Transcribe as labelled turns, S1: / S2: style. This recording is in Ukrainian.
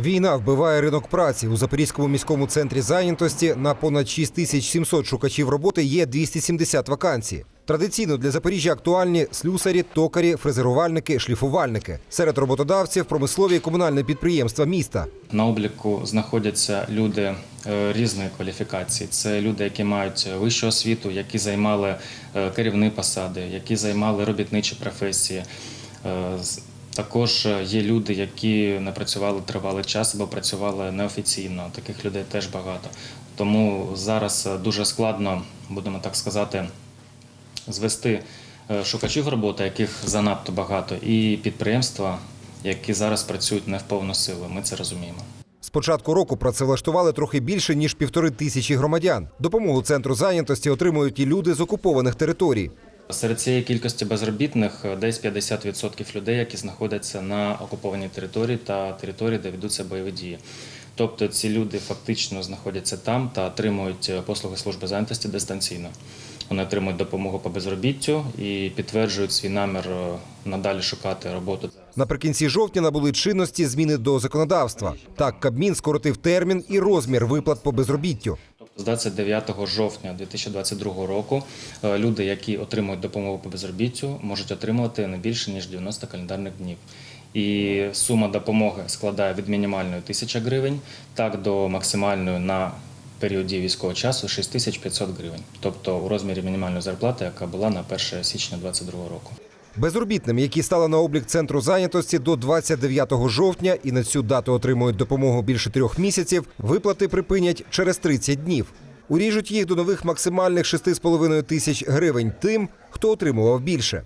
S1: Війна вбиває ринок праці у Запорізькому міському центрі зайнятості на понад 6700 шукачів роботи є 270 вакансій. Традиційно для Запоріжжя актуальні слюсарі, токарі, фрезерувальники, шліфувальники. Серед роботодавців промислові і комунальні підприємства міста.
S2: На обліку знаходяться люди е, різної кваліфікації. Це люди, які мають вищу освіту, які займали е, керівні посади, які займали робітничі професії. Е, Також є люди, які не працювали тривалий час або працювали неофіційно. Таких людей теж багато. Тому зараз е, дуже складно, будемо так сказати, звести е, шукачів роботи, яких занадто багато, і підприємства, які зараз працюють не в повну силу. Ми це розуміємо.
S1: З початку року працевлаштували трохи більше ніж півтори тисячі громадян. Допомогу центру зайнятості отримують і люди з окупованих територій.
S2: Серед цієї кількості безробітних е, десь 50% людей, які знаходяться на окупованій території та території, де ведуться бойові дії. Тобто ці люди фактично знаходяться там та отримують е, послуги служби зайнятості дистанційно. Вони отримують допомогу по безробіттю і підтверджують свій намір е, надалі шукати роботу.
S1: Наприкінці жовтня набули чинності зміни до законодавства. Так, Кабмін скоротив термін і розмір виплат по безробіттю.
S2: З 29 жовтня 2022 року е, люди, які отримують допомогу по безробіттю, можуть отримувати не більше ніж 90 календарних днів. І сума допомоги складає від мінімальної 1000 гривень, так до максимальної на період дії військового часу 6500 гривень, тобто у розмірі мінімальної зарплати, яка була на 1 січня 2022 року.
S1: Безробітним, які стали на облік центру зайнятості до 29 жовтня і на цю дату отримують допомогу більше трьох місяців, виплати припинять через 30 днів. Уріжуть їх до нових максимальних 6,5 тисяч гривень тим, хто отримував більше.